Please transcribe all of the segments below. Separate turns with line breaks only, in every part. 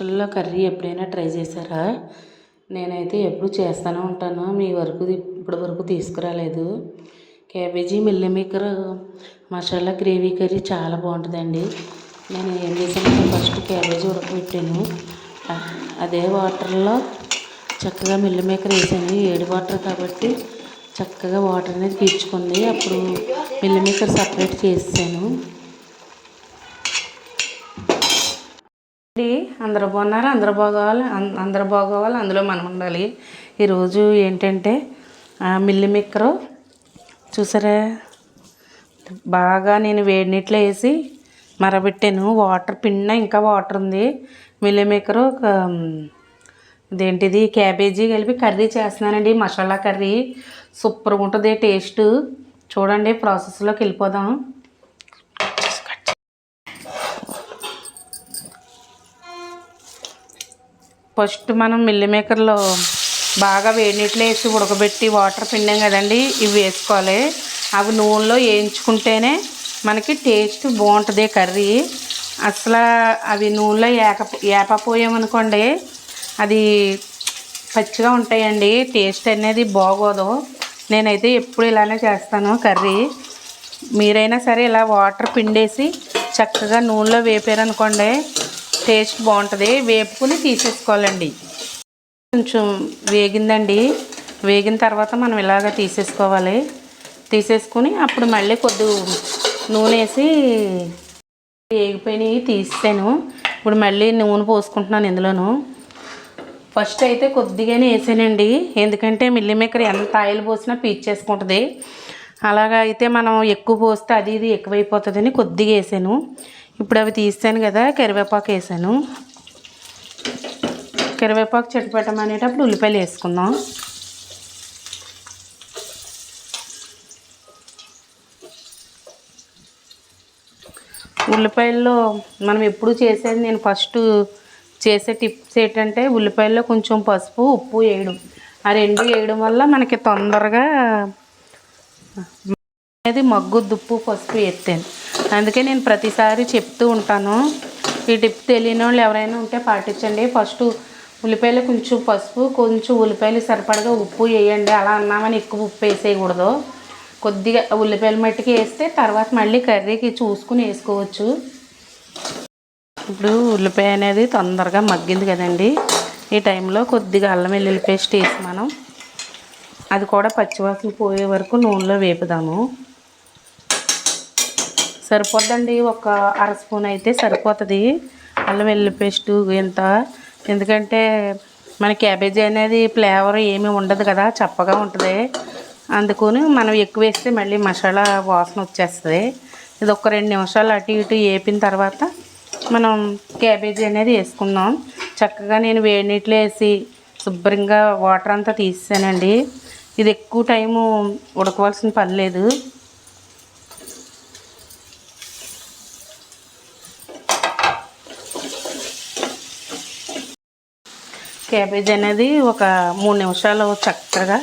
మనుషుల్లో కర్రీ ఎప్పుడైనా ట్రై చేశారా? నేనైతే ఎప్పుడు చేస్తూనే ఉంటాను. మీ వరకు ఇప్పటి వరకు తీసుకురాలేదు. Cabbage meal maker masala gravy curry చాలా బాగుంటుందండి. నేను ఏం చేశాను ఫస్ట్ క్యాబేజీ ఉడకబెట్టాను. అదే వాటర్లో చక్కగా మిల్లమేకర్ వేసాను. ఏడు వాటర్ కాబట్టి చక్కగా వాటర్ అనేది పీల్చుకుంది. అప్పుడు మిల్లమేకర్ సపరేట్ చేసాను అందరూ బాగున్నారు? అందరూ బాగోవాలి? అందరూ బాగోవాలి? అందులో మనం ఉండాలి. ఈరోజు ఏంటంటే మిల్లి మిక్కరు చూసారా? బాగా నేను వేడి నీటిలో వేసి మరబెట్టాను. వాటర్ పిండిన ఇంకా వాటర్ ఉంది. మిల్లి మిక్కరు ఒక, ఇదేంటిది? క్యాబేజీ కలిపి కర్రీ చేస్తున్నానండి. మసాలా కర్రీ. సూపర్గా ఉంటుంది టేస్ట్. చూడండి ప్రాసెస్లోకి వెళ్ళిపోదాం. ఫస్ట్ మనం మిల్లి మేకర్లో బాగా వేడి నీటిలో వేసి ఉడకబెట్టి వాటర్ పిండాం కదండి ఇవి వేసుకోవాలి. అవి నూనెలో వేయించుకుంటేనే మనకి టేస్ట్ బాగుంటుంది కర్రీ. అసలు అవి నూనెలో ఏక ఏపపోయామనుకోండి అది పచ్చిగా ఉంటాయండి టేస్ట్ అనేది బాగోదు. నేనైతే ఎప్పుడు ఇలానే చేస్తాను కర్రీ. మీరైనా సరే ఇలా వాటర్ పిండేసి చక్కగా నూనెలో వేపారనుకోండి టేస్ట్ బాగుంటుంది. వేపుకుని తీసేసుకోవాలండి. కొంచెం వేగిందండి. వేగిన తర్వాత మనం ఇలాగ తీసేసుకోవాలి. తీసేసుకుని అప్పుడు మళ్ళీ కొద్ది నూనె వేసి వేగిపోయినవి తీసాను ఇప్పుడు మళ్ళీ నూనె పోసుకుంటున్నాను ఇందులోను. ఫస్ట్ అయితే కొద్దిగానే వేసానండి. ఎందుకంటే మిల్లి మేకర్ ఎంత ఆయిల్ పోసినా పీచేసుకుంటుంది అలాగా అయితే మనం ఎక్కువ పోస్తే అది ఇది ఎక్కువైపోతుందని కొద్దిగా వేసాను. ఇప్పుడు అవి తీస్తాను కదా కరివేపాకు వేసాను. కరివేపాకు చెట్టుపెట్టమనేటప్పుడు ఉల్లిపాయలు వేసుకుందాం. ఉల్లిపాయల్లో మనం ఎప్పుడు చేసేది నేను ఫస్ట్ చేసే టిప్స్ ఏంటంటే ఉల్లిపాయల్లో కొంచెం పసుపు ఉప్పు వేయడం ఆ రెండు వేయడం వల్ల మనకి తొందరగా అనేది మగ్గు దుప్పు పసుపు ఎత్తాను. అందుకే నేను ప్రతిసారి చెప్తూ ఉంటాను. ఈ టిప్ తెలియని వాళ్ళు ఎవరైనా ఉంటే పాటించండి. ఫస్ట్ ఉల్లిపాయలు కొంచెం పసుపు కొంచెం ఉల్లిపాయలు సరిపడగా ఉప్పు వేయండి. అలా అన్నామని ఎక్కువ ఉప్పు వేసేయకూడదు. కొద్దిగా ఉల్లిపాయల మట్టికి వేస్తే తర్వాత మళ్ళీ కర్రీకి చూసుకుని వేసుకోవచ్చు. ఇప్పుడు ఉల్లిపాయ అనేది తొందరగా మగ్గింది కదండి. ఈ టైంలో కొద్దిగా అల్లం వెల్లుల్లి పేస్ట్ వేసి మనం అది కూడా పచ్చివాసన పోయే వరకు నూనెలో వేపుదాము. సరిపోద్దండి. ఒక అర స్పూన్ అయితే సరిపోతుంది. అల్లం వెల్లుల్లి పేస్టు ఎంత ఎందుకంటే మన క్యాబేజీ అనేది ఫ్లేవర్ ఏమీ ఉండదు కదా చప్పగా ఉంటుంది. అందుకని మనం ఎక్కువ వేస్తే మళ్ళీ మసాలా వాసన వచ్చేస్తుంది. ఇది ఒక రెండు నిమిషాలు అటు ఇటు వేపిన తర్వాత మనం క్యాబేజీ అనేది వేసుకుందాం. చక్కగా నేను వేడి నీటిలో వేసి శుభ్రంగా వాటర్ అంతా తీసానండి ఇది ఎక్కువ టైము ఉడకవలసిన పని లేదు. క్యాబేజ్ అనేది ఒక మూడు నిమిషాలు చక్కగా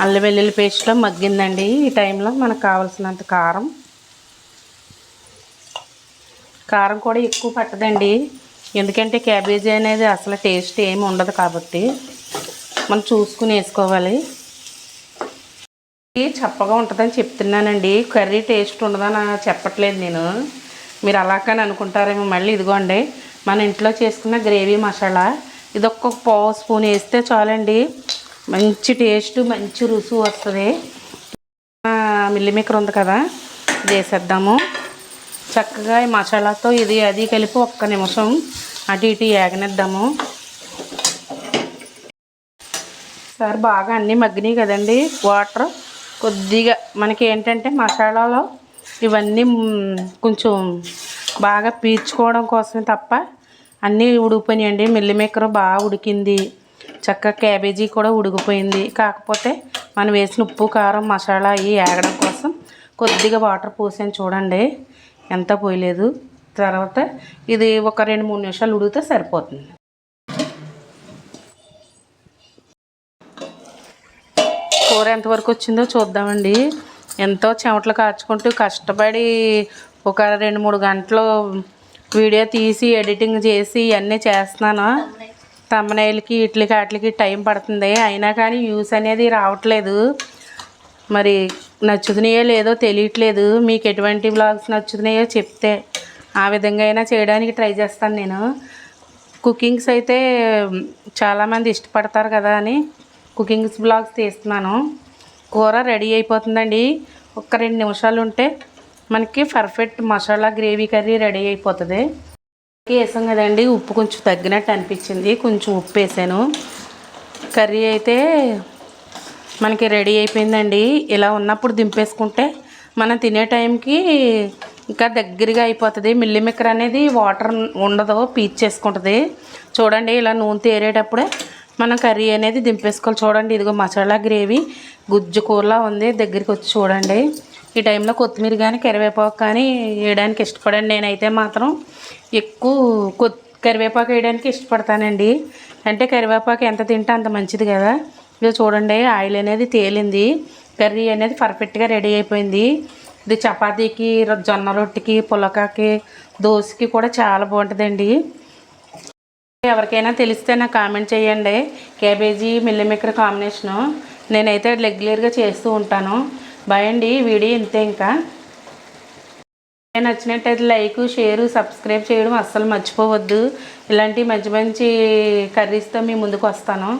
అల్లం వెల్లుల్లి పేస్ట్లో మగ్గిందండి. ఈ టైంలో మనకు కావాల్సినంత కారం. కారం కూడా ఎక్కువ పట్టదండి. ఎందుకంటే క్యాబేజీ అనేది అసలు టేస్ట్ ఏమి ఉండదు కాబట్టి మనం చూసుకుని వేసుకోవాలి. చప్పగా ఉంటుందని చెప్తున్నానండి. కర్రీ టేస్ట్ ఉండదని చెప్పట్లేదు నేను. మీరు అలాగని అనుకుంటారేమో మళ్ళీ ఇదిగోండి. మన ఇంట్లో చేసుకున్న గ్రేవీ మసాలా ఇది పావు స్పూన్ వేస్తే చాలండి. మంచి టేస్ట్ మంచి రుచి వస్తుంది. మిల్లిమేకర్ ఉంది కదా ఇది వేసేద్దాము. చక్కగా ఈ మసాలాతో ఇది అది కలిపి ఒక్క నిమిషం అటు ఇటు ఏగనిద్దాము. సార్ బాగా అన్నీ మగ్గినాయి కదండి. వాటర్ కొద్దిగా మనకి ఏంటంటే మసాలాలో ఇవన్నీ కొంచెం బాగా పీల్చుకోవడం కోసమే తప్ప అన్నీ ఉడికిపోయినాయండి. మిల్లిమేకర్ బాగా ఉడికింది. చక్కగా క్యాబేజీ కూడా ఉడికిపోయింది. కాకపోతే మనం వేసిన ఉప్పు కారం మసాలా అవి ఏగడం కోసం కొద్దిగా వాటర్ పోసాను చూడండి. ఎంత పోయలేదు. తర్వాత ఇది ఒక రెండు మూడు నిమిషాలు ఉడికితే సరిపోతుంది. కూర ఎంతవరకు వచ్చిందో చూద్దామండి. ఎంతో చెమటలు కాచుకుంటూ కష్టపడి ఒక రెండు మూడు గంటలు వీడియో తీసి ఎడిటింగ్ చేసి ఇవన్నీ చేస్తున్నాను. తమ్మనైలకి ఇట్లకి వాటికి టైం పడుతుంది. అయినా కానీ వ్యూస్ అనేది రావట్లేదు. మరి నచ్చుతున్నాయో లేదో తెలియట్లేదు. మీకు ఎటువంటి బ్లాగ్స్ నచ్చుతున్నాయో చెప్తే ఆ విధంగా అయినా చేయడానికి ట్రై చేస్తాను నేను. కుకింగ్స్ అయితే చాలామంది ఇష్టపడతారు కదా అని కుకింగ్స్ బ్లాగ్స్ తీస్తున్నాను. కూర రెడీ అయిపోతుందండి. ఒక్క రెండు నిమిషాలు ఉంటే మనకి perfect masala gravy curry ready అయిపోతుంది. వేసాం కదండి ఉప్పు కొంచెం తగ్గినట్టు అనిపించింది. కొంచెం ఉప్పు వేసాను. కర్రీ అయితే మనకి రెడీ అయిపోయిందండి. ఇలా ఉన్నప్పుడు దింపేసుకుంటే మనం తినే టైంకి ఇంకా దగ్గరగా అయిపోతుంది. మిల్లి మిక్కర్ అనేది వాటర్ ఉండదు పీచ్ చేసుకుంటుంది. చూడండి ఇలా నూనె తేరేటప్పుడే మనం కర్రీ అనేది దింపేసుకోవాలి. చూడండి ఇదిగో మసాలా గ్రేవీ గుజ్జు కూరలా ఉంది. దగ్గరికి వచ్చి చూడండి. ఈ టైంలో కొత్తిమీర కానీ కరివేపాకు కానీ వేయడానికి ఇష్టపడండి నేనైతే మాత్రం ఎక్కువ కొత్ కరివేపాకు వేయడానికి ఇష్టపడతానండి. అంటే కరివేపాకు ఎంత తింటే అంత మంచిది కదా. ఇది చూడండి ఆయిల్ అనేది తేలింది. కర్రీ అనేది పర్ఫెక్ట్గా రెడీ అయిపోయింది. ఇది చపాతీకి జొన్న రొట్టెకి పులకాకి దోశకి కూడా చాలా బాగుంటుందండి. ఎవరికైనా తెలిస్తే నాకు కామెంట్ చేయండి. Cabbage meal maker combination. నేనైతే రెగ్యులర్గా చేస్తూ ఉంటాను. బాయ్ అండి వీడియో ఇంతే ఇంకా. నచ్చినట్టయితే లైక్ షేర్ సబ్స్క్రైబ్ చేయడం అస్సలు మర్చిపోవద్దు. ఇలాంటి మంచి మంచి కర్రీస్తో మీ ముందుకు వస్తాను.